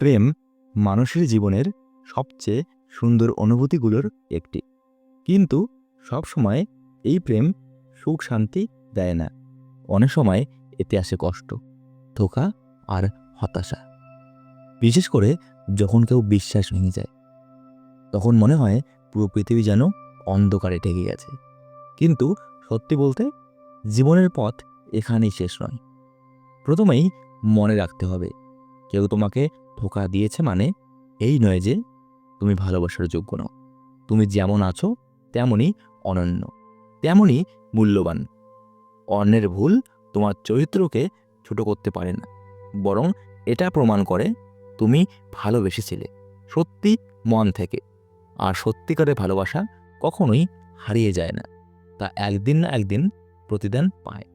প্রেম মানুষের জীবনের সবচেয়ে সুন্দর অনুভূতিগুলোর একটি। কিন্তু সবসময় এই প্রেম সুখ শান্তি দেয় না। অনেক সময় এতে আসে কষ্ট, ধোকা আর হতাশা। বিশেষ করে যখন কেউ বিশ্বাস ভেঙে যায়, তখন মনে হয় পুরো পৃথিবী যেন অন্ধকারে ঢেকে গেছে। কিন্তু সত্যি বলতে জীবনের পথ এখানেই শেষ নয়। প্রথমেই মনে রাখতে হবে, কেউ তোমাকে ধোকা দিয়েছে মানে এই নয় যে তুমি ভালোবাসার যোগ্য নও। তুমি যেমন আছো তেমনই অনন্য, তেমনই মূল্যবান। অন্যের ভুল তোমার চরিত্রকে ছোট করতে পারে না, বরং এটা প্রমাণ করে তুমি ভালোবেসেছিলে, সত্যি মন থেকে। আর সত্যিকারের ভালোবাসা কখনোই হারিয়ে যায় না, তা একদিন না একদিন প্রতিদান পায়।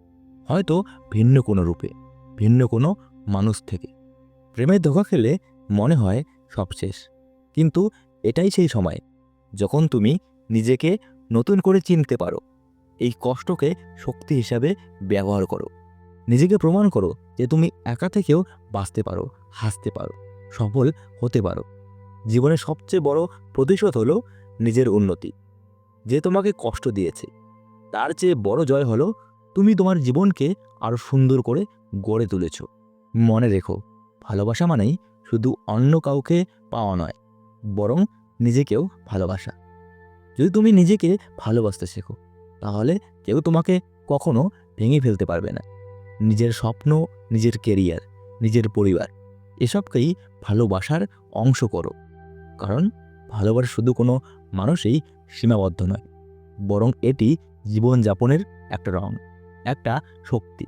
হয়তো ভিন্ন কোনো রূপে, ভিন্ন কোনো মানুষ থেকে। প্রেমের ধোকা খেলে মনে হয় সব শেষ। কিন্তু এটাই সেই সময়, যখন তুমি নিজেকে নতুন করে চিনতে পারো, এই কষ্টকে শক্তি হিসাবে ব্যবহার করো। নিজেকে প্রমাণ করো যে তুমি একা থেকেও বাঁচতে পারো, হাসতে পারো, সফল হতে পারো। জীবনের সবচেয়ে বড় প্রতিশোধ হলো নিজের উন্নতি, যে তোমাকে কষ্ট দিয়েছে। তার চেয়ে বড় জয় হলো তুমি তোমার জীবনকে আরও সুন্দর করে গড়ে তুলেছ। মনে রেখো ভালোবাসা মানেই শুধু অন্য কাউকে পাওয়া নয়, বরং নিজেকেও ভালোবাসা। যদি তুমি নিজেকে ভালোবাসতে শেখো, তাহলে কেউ তোমাকে কখনো ভেঙে ফেলতে পারবে না। নিজের স্বপ্ন, নিজের কেরিয়ার নিজের পরিবার, এসবকেই ভালোবাসার অংশ করো। কারণ ভালোবাসা শুধু কোনো মানুষই সীমাবদ্ধ নয়, বরং এটি জীবনযাপনের একটা রং, একটা শক্তি।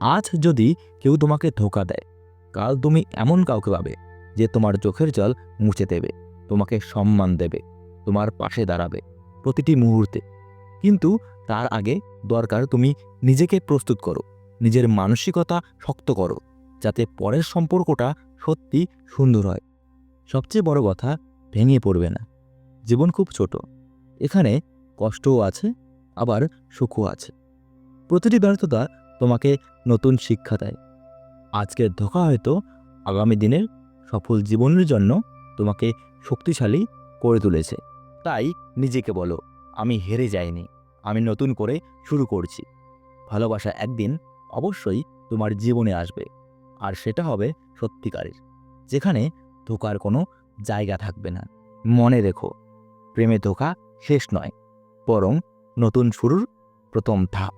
আজ যদি কেউ তোমাকে ধোকা দেয় কাল তুমি এমন কাউকে পাবে যে তোমার চোখের জল মুছে দেবে, তোমাকে সম্মান দেবে, তোমার পাশে দাঁড়াবে প্রতিটি মুহূর্তে। কিন্তু তার আগে দরকার তুমি নিজেকে প্রস্তুত করো, নিজের মানসিকতা শক্ত করো, যাতে পরের সম্পর্কটা সত্যি সুন্দর হয়। সবচেয়ে বড় কথা, ভেঙে পড়বে না। জীবন খুব ছোট, এখানে কষ্টও আছে, আবার সুখও আছে। প্রতিটি ব্যর্থতা তোমাকে নতুন শিক্ষা দেয়। আজকের ধোকা হয়তো আগামী দিনের সফল জীবনের জন্য তোমাকে শক্তিশালী করে তুলেছে। তাই নিজেকে বলো, আমি হেরে যাইনি, আমি নতুন করে শুরু করছি। ভালোবাসা একদিন অবশ্যই তোমার জীবনে আসবে, আর সেটা হবে সত্যিকারের, যেখানে ধোকার কোনো জায়গা থাকবে না। মনে রেখো, প্রেমে ধোকা শেষ নয়, বরং নতুন শুরুর প্রথম ধাপ।